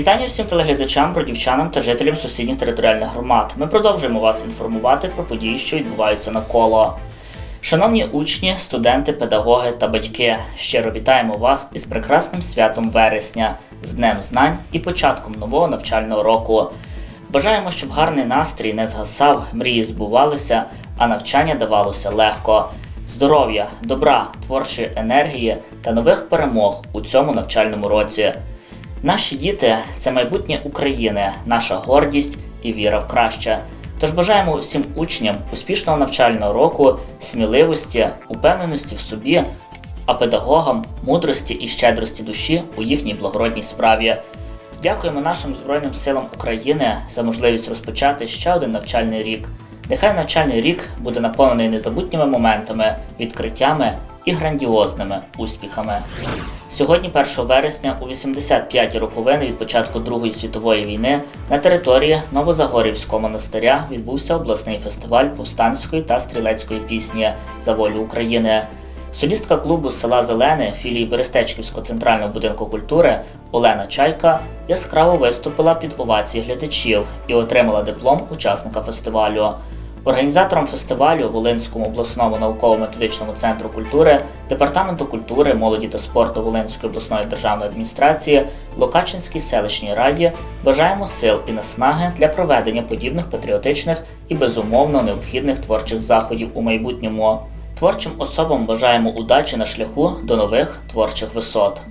Вітання всім телеглядачам, бродівчанам та жителям сусідніх територіальних громад. Ми продовжуємо вас інформувати про події, що відбуваються навколо. Шановні учні, студенти, педагоги та батьки, щиро вітаємо вас із прекрасним святом вересня, з Днем Знань і початком нового навчального року. Бажаємо, щоб гарний настрій не згасав, мрії збувалися, а навчання давалося легко. Здоров'я, добра, творчої енергії та нових перемог у цьому навчальному році. Наші діти це майбутнє України, наша гордість і віра в краще. Тож бажаємо всім учням успішного навчального року, сміливості, упевненості в собі, а педагогам мудрості і щедрості душі у їхній благородній справі. Дякуємо нашим Збройним силам України за можливість розпочати ще один навчальний рік. Нехай навчальний рік буде наповнений незабутніми моментами, відкриттями і грандіозними успіхами. Сьогодні, 1 вересня, у 85-ті роковини від початку Другої світової війни на території Новозагорівського монастиря відбувся обласний фестиваль повстанської та стрілецької пісні за волю України. Солістка клубу села Зелене філії Берестечківського центрального будинку культури Олена Чайка яскраво виступила під овації глядачів і отримала диплом учасника фестивалю. Організатором фестивалю Волинському обласному науково-методичному центру культури, Департаменту культури, молоді та спорту Волинської обласної державної адміністрації, Локачинській селищній раді бажаємо сил і наснаги для проведення подібних патріотичних і безумовно необхідних творчих заходів у майбутньому. Творчим особам бажаємо удачі на шляху до нових творчих висот.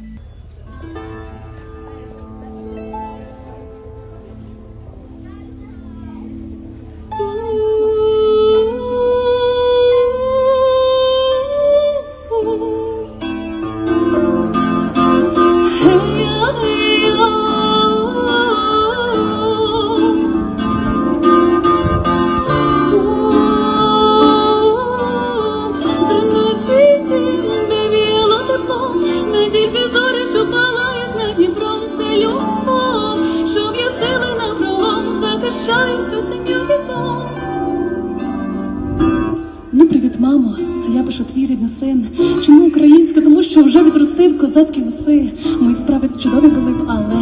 Ну, привіт, мамо. Це я пишу твій рідний син. Чому українська? Тому що вже відростив козацькі вуси. Мої справи чудові були б, але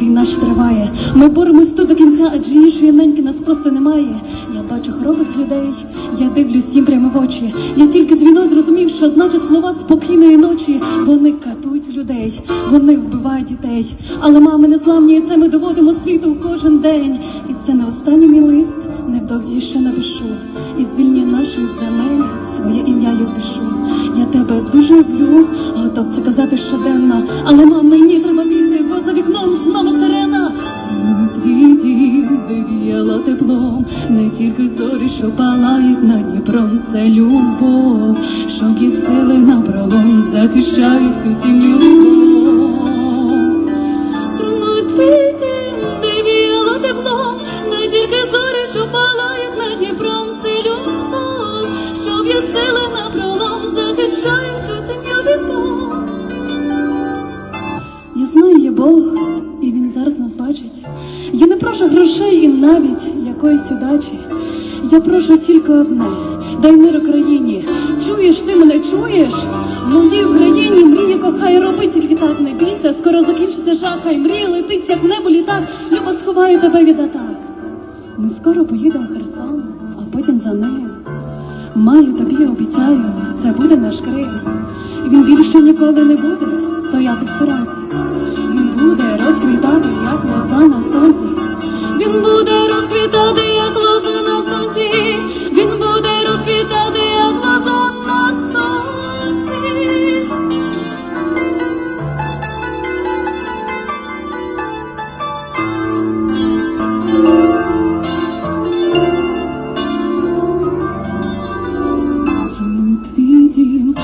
війна ж триває. Ми боремось тут до кінця, адже іншої неньки нас просто немає. Я бачу хоробрих людей, я дивлюсь їм прямо в очі. Я тільки з війною зрозумів, що значить слова спокійної ночі. Вони катують людей, вони вбивають дітей. Але мами не зламні, і це ми доводимо світу кожен день. І це не останній мій лист. Невдовзі ще напишу і звільню наших земель своє ім'я я пишу. Я тебе дуже люблю, готов це казати щоденно, але мам, мені треба бігти, бо за вікном знову сирена. Твій дім, де віяло теплом, не тільки зорі, що палають над Дніпром, це любов, що сили на пролом, захищають всю сім'ю. Якоїсь удачі. Я прошу тільки одне: дай мир Україні. Чуєш, ти мене чуєш? Моїй Україні мрії кохай, роби тільки так, не бійся, скоро закінчиться жах, хай мрія летить, як в небо літак, любо сховає тебе від атак. Ми скоро поїдемо в Херсон, а потім за ним. Маю тобі обіцяю, це буде наш Крим. Він більше ніколи не буде стояти в сторонці. Він буде розквітати, як лоза на сонці. Він буде розквітати, як лоза на сонці. Він буде розквітати, як лоза на сонці. Зруйнуй твій дім,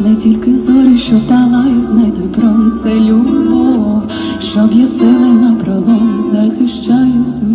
не тільки зорі, що палають над Дніпром, це любов, щоб є сили на пролом, захищаю всю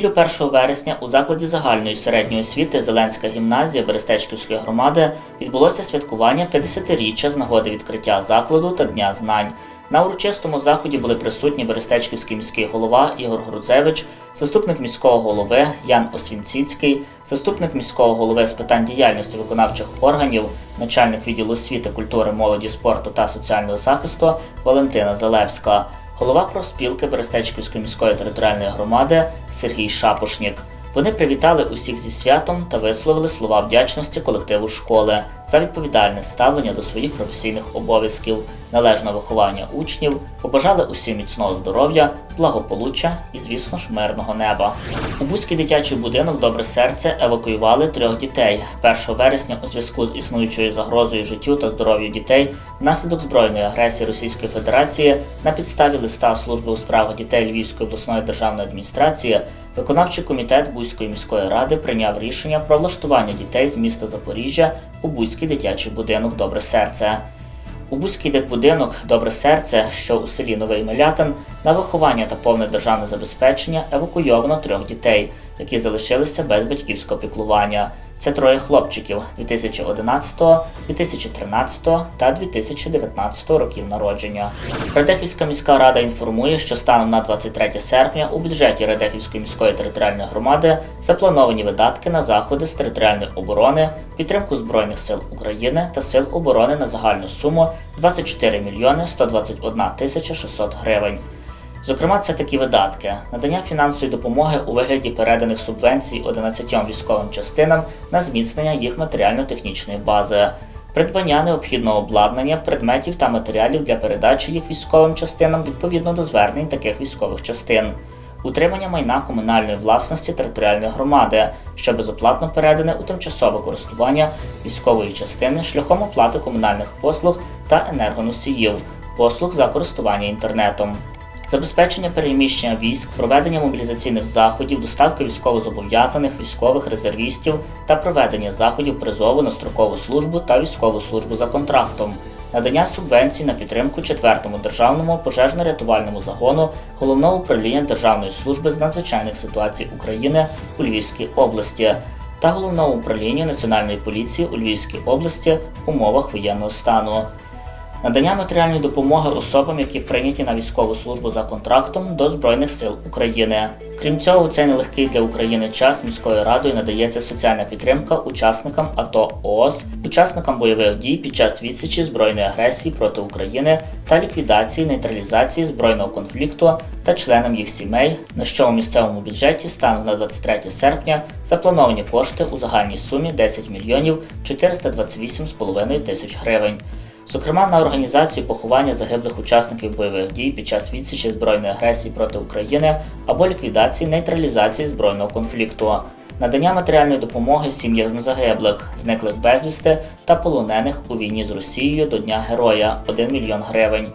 неділю 1 вересня у закладі загальної середньої освіти Зеленська гімназія Берестечківської громади відбулося святкування 50-річчя з нагоди відкриття закладу та Дня знань. На урочистому заході були присутні Берестечківський міський голова Ігор Грудзевич, заступник міського голови Ян Освінціцький, заступник міського голови з питань діяльності виконавчих органів, начальник відділу освіти, культури, молоді, спорту та соціального захисту Валентина Залевська, голова профспілки Берестечківської міської територіальної громади Сергій Шапошнік. Вони привітали усіх зі святом та висловили слова вдячності колективу школи за відповідальне ставлення до своїх професійних обов'язків, належного виховання учнів, побажали усім міцного здоров'я, благополуччя і, звісно ж, мирного неба. У Бузький дитячий будинок Добре серце евакуювали трьох дітей. 1 вересня у зв'язку з існуючою загрозою життю та здоров'ю дітей внаслідок збройної агресії Російської Федерації на підставі листа служби у справах дітей Львівської обласної державної адміністрації виконавчий комітет Бузької міської ради прийняв рішення про влаштування дітей з міста Запоріжжя у Бузький дитячий будинок Добре серце. У Бузький дитбудинок Добре серце, що у селі Новий Милятин, на виховання та повне державне забезпечення евакуйовано трьох дітей, які залишилися без батьківського піклування. Це троє хлопчиків 2011, 2013 та 2019 років народження. Радехівська міська рада інформує, що станом на 23 серпня у бюджеті Радехівської міської територіальної громади заплановані видатки на заходи з територіальної оборони, підтримку Збройних сил України та сил оборони на загальну суму 24 мільйони 121 тисяча 600 гривень. Зокрема, це такі видатки: надання фінансової допомоги у вигляді переданих субвенцій 11 військовим частинам на зміцнення їх матеріально-технічної бази, придбання необхідного обладнання, предметів та матеріалів для передачі їх військовим частинам відповідно до звернень таких військових частин. Утримання майна комунальної власності територіальної громади, що безоплатно передане у тимчасове користування військової частини шляхом оплати комунальних послуг та енергоносіїв, послуг за користування інтернетом забезпечення переміщення військ, проведення мобілізаційних заходів, доставки військовозобов'язаних, військових резервістів та проведення заходів призову на строкову службу та військову службу за контрактом. Надання субвенцій на підтримку 4-му державному пожежно-рятувальному загону Головного управління Державної служби з надзвичайних ситуацій України у Львівській області та Головного управління Національної поліції у Львівській області в умовах воєнного стану надання матеріальної допомоги особам, які прийняті на військову службу за контрактом до Збройних сил України. Крім цього, у цей нелегкий для України час міською радою надається соціальна підтримка учасникам АТО ООС, учасникам бойових дій під час відсічі збройної агресії проти України та ліквідації нейтралізації збройного конфлікту та членам їх сімей, на що у місцевому бюджеті станом на 23 серпня заплановані кошти у загальній сумі 10 мільйонів 428,5 тисяч гривень. Зокрема, на організацію поховання загиблих учасників бойових дій під час відсічі збройної агресії проти України або ліквідації нейтралізації збройного конфлікту, надання матеріальної допомоги сім'ям загиблих, зниклих безвісти та полонених у війні з Росією до Дня Героя 1 мільйон гривень.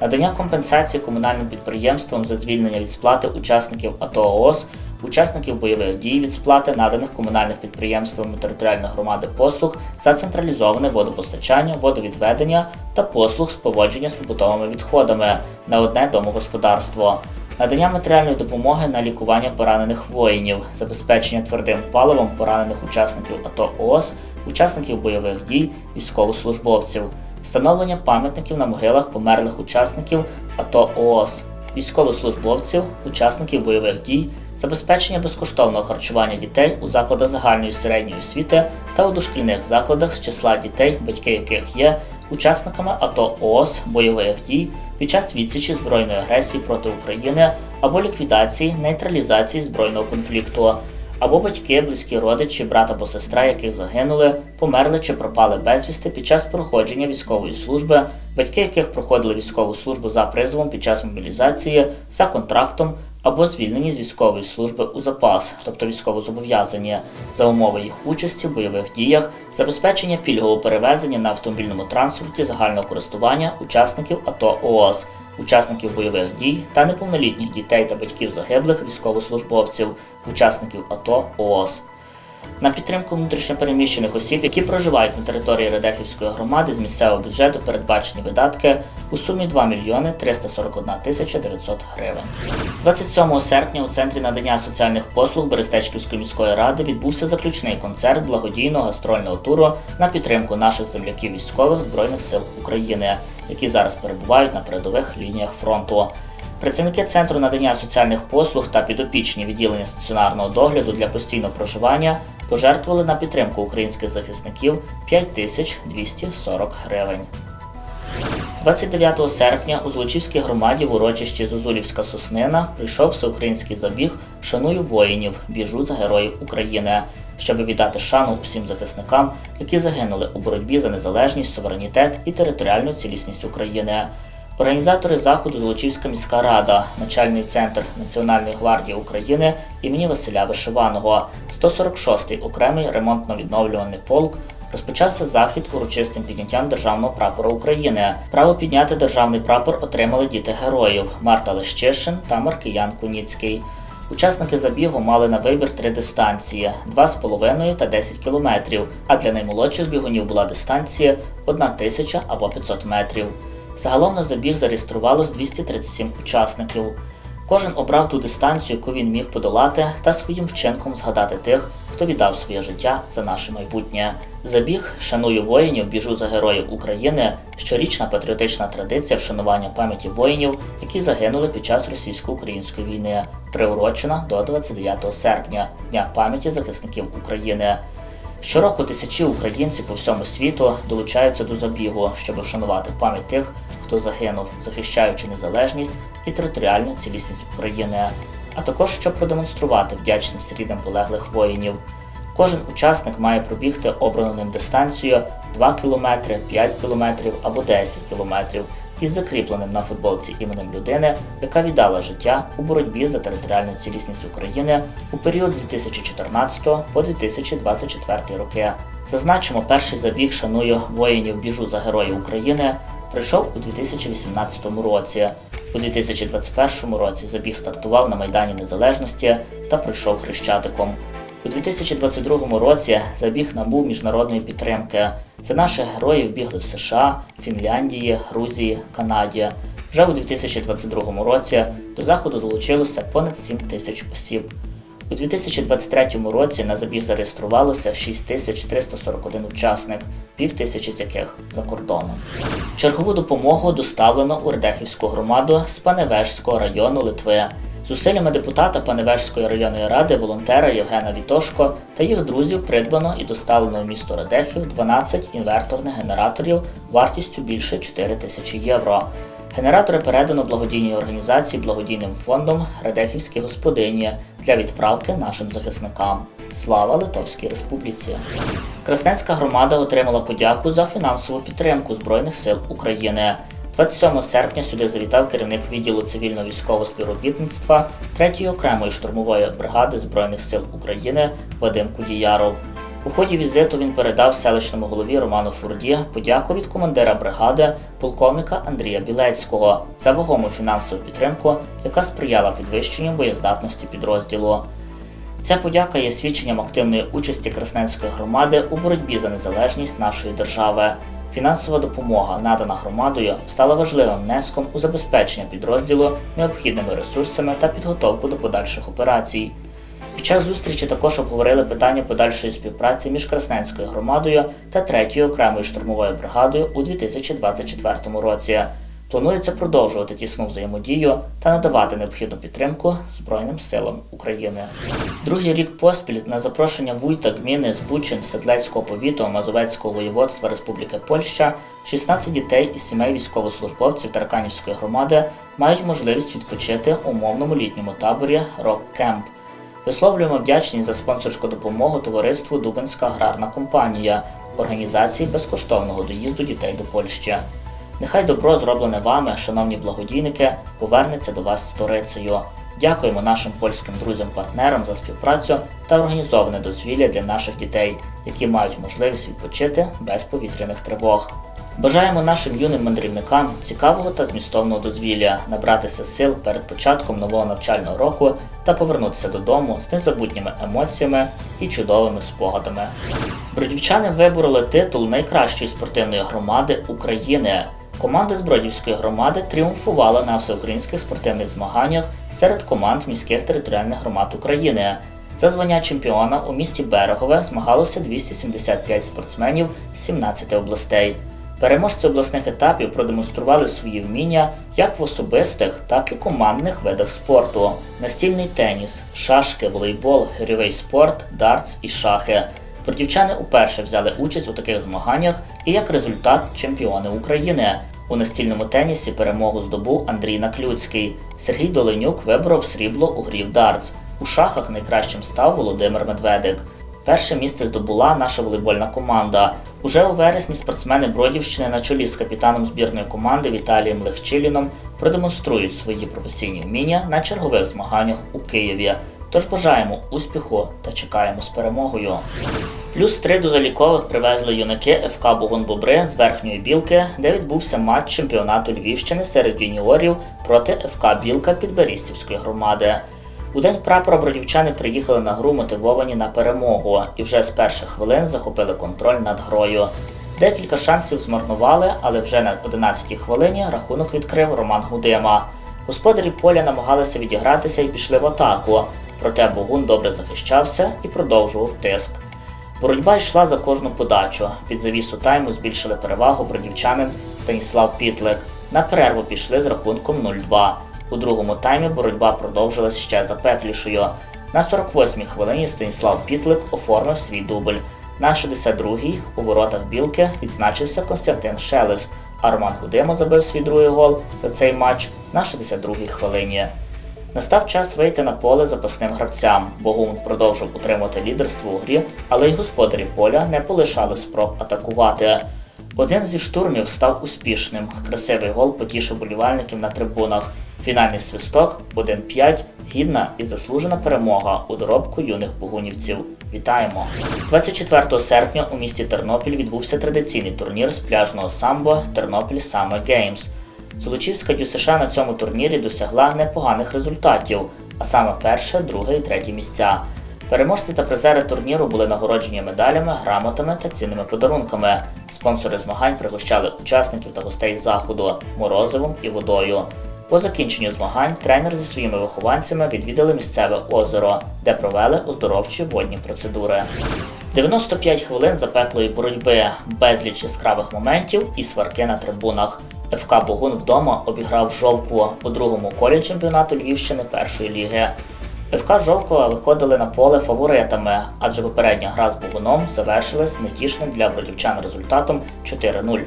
Надання компенсації комунальним підприємствам за звільнення від сплати учасників АТО ООС, учасників бойових дій від сплати наданих комунальних підприємствами територіальної громади послуг за централізоване водопостачання, водовідведення та послуг з поводження з побутовими відходами на одне домогосподарство. Надання матеріальної допомоги на лікування поранених воїнів, забезпечення твердим паливом поранених учасників АТО ООС, учасників бойових дій, військовослужбовців, встановлення пам'ятників на могилах померлих учасників АТО ООС, військовослужбовців, учасників бойових дій, забезпечення безкоштовного харчування дітей у закладах загальної середньої освіти та у дошкільних закладах з числа дітей, батьки яких є учасниками АТО ООС бойових дій під час відсічі збройної агресії проти України або ліквідації нейтралізації збройного конфлікту, або батьки, близькі родичі, брат або сестра, яких загинули, померли чи пропали безвісти під час проходження військової служби, батьки яких проходили військову службу за призовом під час мобілізації, за контрактом або звільнені з військової служби у запас, тобто військовозобов'язані, за умови їх участі в бойових діях, забезпечення пільгового перевезення на автомобільному транспорті загального користування учасників АТО ООС, учасників бойових дій та неповнолітніх дітей та батьків загиблих військовослужбовців, учасників АТО ООС. На підтримку внутрішньопереміщених осіб, які проживають на території Радехівської громади з місцевого бюджету передбачені видатки у сумі 2 мільйони 341 тисяча 900 гривень. 27 серпня у центрі надання соціальних послуг Берестечківської міської ради відбувся заключний концерт благодійного гастрольного туру на підтримку наших земляків військових Збройних сил України, які зараз перебувають на передових лініях фронту. Працівники центру надання соціальних послуг та підопічні відділення стаціонарного догляду для постійного проживання пожертвували на підтримку українських захисників 5240 гривень. 29 серпня у Злочівській громаді в урочищі Зозулівська Соснина прийшов всеукраїнський забіг Шаную воїнів, біжу за героїв України, щоб віддати шану усім захисникам, які загинули у боротьбі за незалежність, суверенітет і територіальну цілісність України. Організатори заходу Золочівська міська рада, начальний центр Національної гвардії України імені Василя Вишиваного, 146-й окремий ремонтно-відновлювальний полк. Розпочався захід урочистим підняттям державного прапора України. Право підняти державний прапор отримали діти героїв Марта Лещишин та Маркиян Куніцький. Учасники забігу мали на вибір три дистанції 2,5 та 10 кілометрів, а для наймолодших бігунів була дистанція 1 тисяча або 500 метрів. Загалом на забіг зареєструвалось 237 учасників. Кожен обрав ту дистанцію, яку він міг подолати, та своїм вчинком згадати тих, хто віддав своє життя за наше майбутнє. Забіг Шаную воїнів, біжу за героїв України щорічна патріотична традиція вшанування пам'яті воїнів, які загинули під час російсько-української війни, приурочена до 29 серпня, Дня пам'яті захисників України. Щороку тисячі українців по всьому світу долучаються до забігу, щоб вшанувати пам'ять тих, хто загинув, захищаючи незалежність і територіальну цілісність України, а також щоб продемонструвати вдячність рідним полеглих воїнів. Кожен учасник має пробігти обрану ним дистанцію 2 км, 5 км або 10 км із закріпленим на футболці іменем людини, яка віддала життя у боротьбі за територіальну цілісність України у період з 2014 по 2024 роки. Зазначимо, перший забіг шаную воїнів біжу за героїв України пройшов у 2018 році. У 2021 році забіг стартував на Майдані Незалежності та пройшов хрещатиком. У 2022 році забіг набув міжнародної підтримки. За наших героїв бігли в США, Фінляндії, Грузії, Канаді. Вже у 2022 році до заходу долучилося понад 7 тисяч осіб. У 2023 році на забіг зареєструвалося 6341 учасник, пів тисячі з яких за кордоном. Чергову допомогу доставлено у Радехівську громаду з Паневежського району Литви. Зусиллями депутата Паневежської районної ради, волонтера Євгена Вітошко та їх друзів придбано і доставлено в місто Радехів 12 інверторних генераторів вартістю більше 4 тисячі євро. Генератори передано благодійній організації благодійним фондом Радехівські господині для відправки нашим захисникам. Слава Литовській Республіці! Красненська громада отримала подяку за фінансову підтримку Збройних сил України. 27 серпня сюди завітав керівник відділу цивільно-військового співробітництва 3-ї окремої штурмової бригади Збройних сил України Вадим Кудіяров. У ході візиту він передав селищному голові Роману Фурді подяку від командира бригади полковника Андрія Білецького за вагому фінансову підтримку, яка сприяла підвищенню боєздатності підрозділу. Ця подяка є свідченням активної участі Красненської громади у боротьбі за незалежність нашої держави. Фінансова допомога, надана громадою, стала важливим внеском у забезпечення підрозділу необхідними ресурсами та підготовку до подальших операцій. Під час зустрічі також обговорили питання подальшої співпраці між Красненською громадою та 3-ю окремою штурмовою бригадою у 2024 році. Планується продовжувати тісну взаємодію та надавати необхідну підтримку Збройним силам України. Другий рік поспіль на запрошення вуйта гміни Збучин Седлецького повіту Мазовецького воєводства Республіки Польща 16 дітей із сімей військовослужбовців Тарканівської громади мають можливість відпочити у мовному літньому таборі Рок Кемп. Висловлюємо вдячність за спонсорську допомогу товариству Дубинська аграрна компанія організації безкоштовного доїзду дітей до Польщі. Нехай добро, зроблене вами, шановні благодійники, повернеться до вас сторицею. Дякуємо нашим польським друзям-партнерам за співпрацю та організоване дозвілля для наших дітей, які мають можливість відпочити без повітряних тривог. Бажаємо нашим юним мандрівникам цікавого та змістовного дозвілля, набратися сил перед початком нового навчального року та повернутися додому з незабутніми емоціями і чудовими спогадами. Бродівчани вибороли титул найкращої спортивної громади України. Команда з Бродівської громади тріумфувала на всеукраїнських спортивних змаганнях серед команд міських територіальних громад України. За звання чемпіона у місті Берегове змагалося 275 спортсменів з 17 областей. Переможці обласних етапів продемонстрували свої вміння як в особистих, так і командних видах спорту: настільний теніс, шашки, волейбол, гирьовий спорт, дартс і шахи. Бродівчани уперше взяли участь у таких змаганнях і як результат чемпіони України. У настільному тенісі перемогу здобув Андрій Наклюцький. Сергій Доленюк виборов срібло у грі в дартс. У шахах найкращим став Володимир Медведик. Перше місце здобула наша волейбольна команда. Уже у вересні спортсмени Бродівщини на чолі з капітаном збірної команди Віталієм Легчиліном продемонструють свої професійні вміння на чергових змаганнях у Києві. Тож бажаємо успіху та чекаємо з перемогою. Плюс три до залікових привезли юнаки ФК Богун Бобри з верхньої білки, де відбувся матч чемпіонату Львівщини серед юніорів проти ФК Білка Підберістівської громади. У день прапора бродівчани приїхали на гру мотивовані на перемогу і вже з перших хвилин захопили контроль над грою. Декілька шансів змарнували, але вже на 11-й хвилині рахунок відкрив Роман Гудима. Господарі поля намагалися відігратися і пішли в атаку, проте Богун добре захищався і продовжував тиск. Боротьба йшла за кожну подачу. Під завісу тайму збільшили перевагу бродівчанин Станіслав Пітлик. На перерву пішли з рахунком 0-2. У другому таймі боротьба продовжилась ще запеклішою. На 48-й хвилині Станіслав Пітлик оформив свій дубль. На 62-й у воротах білки відзначився Константин Шелест, а Роман Гудима забив свій другий гол за цей матч на 62-й хвилині. Настав час вийти на поле запасним гравцям. Богун продовжив утримувати лідерство у грі, але й господарі поля не полишали спроб атакувати. Один зі штурмів став успішним. Красивий гол потішив болівальників на трибунах. Фінальний свисток 1-5, гідна і заслужена перемога у доробку юних богунівців. Вітаємо! 24 серпня у місті Тернопіль відбувся традиційний турнір з пляжного самбо Тернопіль Summer Games. Золочівська ДЮСШ на цьому турнірі досягла непоганих результатів, а саме перше, друге і третє місця. Переможці та призери турніру були нагороджені медалями, грамотами та цінними подарунками. Спонсори змагань пригощали учасників та гостей заходу морозивом і водою. По закінченню змагань тренер зі своїми вихованцями відвідали місцеве озеро, де провели оздоровчі водні процедури. 95 хвилин запеклої боротьби, безліч яскравих моментів і сварки на трибунах. ФК Богун вдома обіграв Жовку у другому колі чемпіонату Львівщини першої ліги. ФК Жовкова виходили на поле фаворитами, адже попередня гра з Богуном завершилась нетішним для бродівчан результатом 4-0.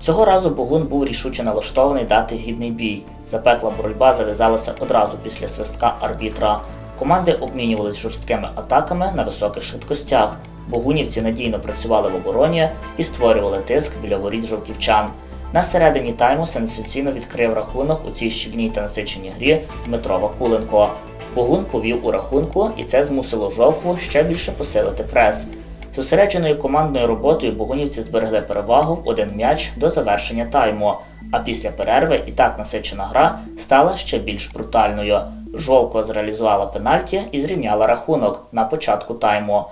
Цього разу Богун був рішуче налаштований дати гідний бій. Запекла боротьба зав'язалася одразу після свистка арбітра. Команди обмінювались жорсткими атаками на високих швидкостях. Богунівці надійно працювали в обороні і створювали тиск біля воріт жовківчан. На середині тайму сенсаційно відкрив рахунок у цій щільній та насиченій грі Дмитро Вакуленко. Богун повів у рахунку, і це змусило жовкву ще більше посилити прес. Зосередженою командною роботою богунівці зберегли перевагу в один м'яч до завершення тайму. А після перерви і так насичена гра стала ще більш брутальною. Жовко зреалізувала пенальті і зрівняла рахунок на початку тайму.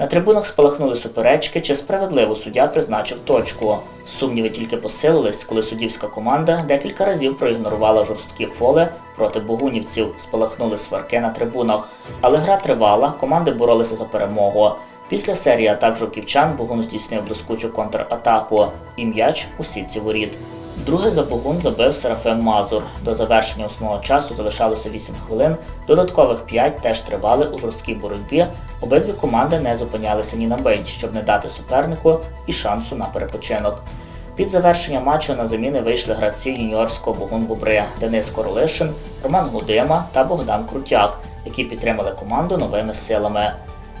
На трибунах спалахнули суперечки, чи справедливо суддя призначив точку. Сумніви тільки посилились, коли суддівська команда декілька разів проігнорувала жорсткі фоли проти богунівців, спалахнули сварки на трибунах. Але гра тривала, команди боролися за перемогу. Після серії атак жовківчан Богун здійснив блискучу контратаку і м'яч у сітці воріт. Друге за Богун забив Серафим Мазур. До завершення основного часу залишалося 8 хвилин. Додаткових 5 теж тривали у жорсткій боротьбі. Обидві команди не зупинялися ні на мить, щоб не дати супернику і шансу на перепочинок. Під завершення матчу на заміни вийшли гравці юніорського Богун Бобри Денис Королишин, Роман Гудима та Богдан Крутяк, які підтримали команду новими силами.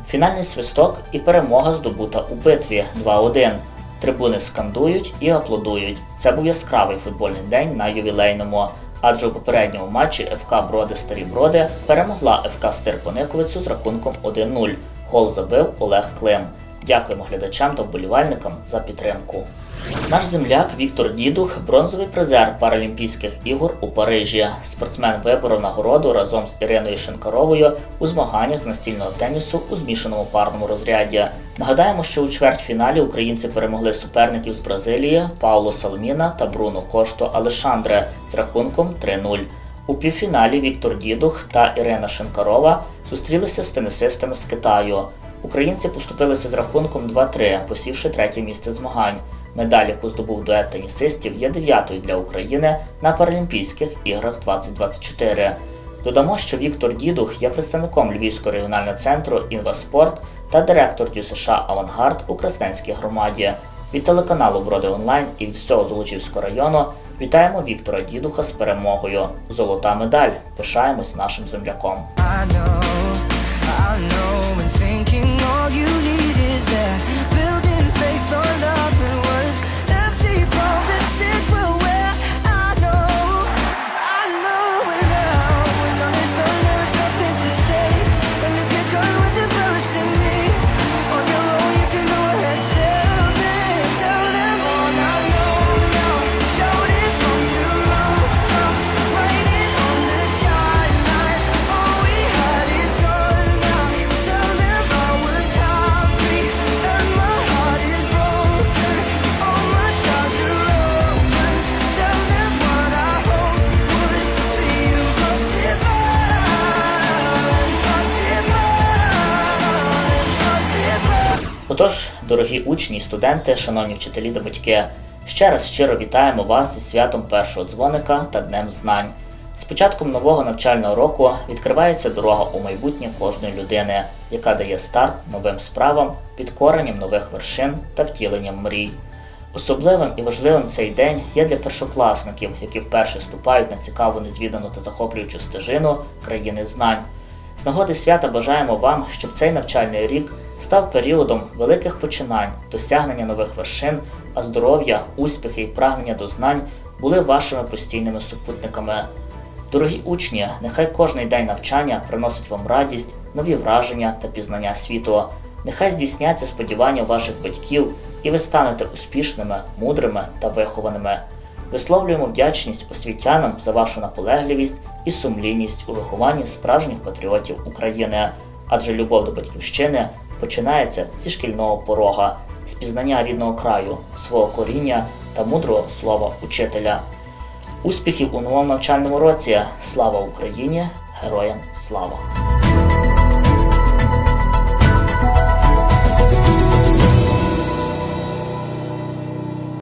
Фінальний свисток і перемога здобута у битві 2-1. Трибуни скандують і аплодують. Це був яскравий футбольний день на ювілейному. Адже у попередньому матчі ФК Броди Старі Броди перемогла ФК Стерпониковицю з рахунком 1-0. Гол забив Олег Клим. Дякуємо глядачам та вболівальникам за підтримку. Наш земляк Віктор Дідух бронзовий призер Паралімпійських ігор у Парижі. Спортсмен виборов нагороду разом з Іриною Шинкаровою у змаганнях з настільного тенісу у змішаному парному розряді. Нагадаємо, що у чвертьфіналі українці перемогли суперників з Бразилії Пауло Салміна та Бруно Кошто Алешандре з рахунком 3-0. У півфіналі Віктор Дідух та Ірина Шинкарова зустрілися з тенісистами з Китаю. Українці поступилися з рахунком 2-3, посівши третє місце змагань. Медаль, яку здобув дует тенісистів, є дев'ятою для України на Паралімпійських іграх 2024. Додамо, що Віктор Дідух є представником Львівського регіонального центру Інваспорт та директор ДЮСШ Авангард у Красненській громаді. Від телеканалу Броди Онлайн і від всього Золочівського району вітаємо Віктора Дідуха з перемогою. Золота медаль. Пишаємось нашим земляком. I know, I know, Отож, дорогі учні, і студенти, шановні вчителі та батьки, ще раз щиро вітаємо вас зі святом першого дзвоника та Днем Знань. З початком нового навчального року відкривається дорога у майбутнє кожної людини, яка дає старт новим справам, підкоренням нових вершин та втіленням мрій. Особливим і важливим цей день є для першокласників, які вперше ступають на цікаву, незвідану та захоплюючу стежину країни знань. З нагоди свята бажаємо вам, щоб цей навчальний рік став періодом великих починань, досягнення нових вершин, а здоров'я, успіхи і прагнення до знань були вашими постійними супутниками. Дорогі учні, нехай кожний день навчання приносить вам радість, нові враження та пізнання світу. Нехай здійсняться сподівання ваших батьків, і ви станете успішними, мудрими та вихованими. Висловлюємо вдячність освітянам за вашу наполегливість і сумлінність у вихованні справжніх патріотів України, адже любов до батьківщини починається зі шкільного порога, з пізнання рідного краю, свого коріння та мудрого слова учителя. Успіхів у новому навчальному році! Слава Україні! Героям слава!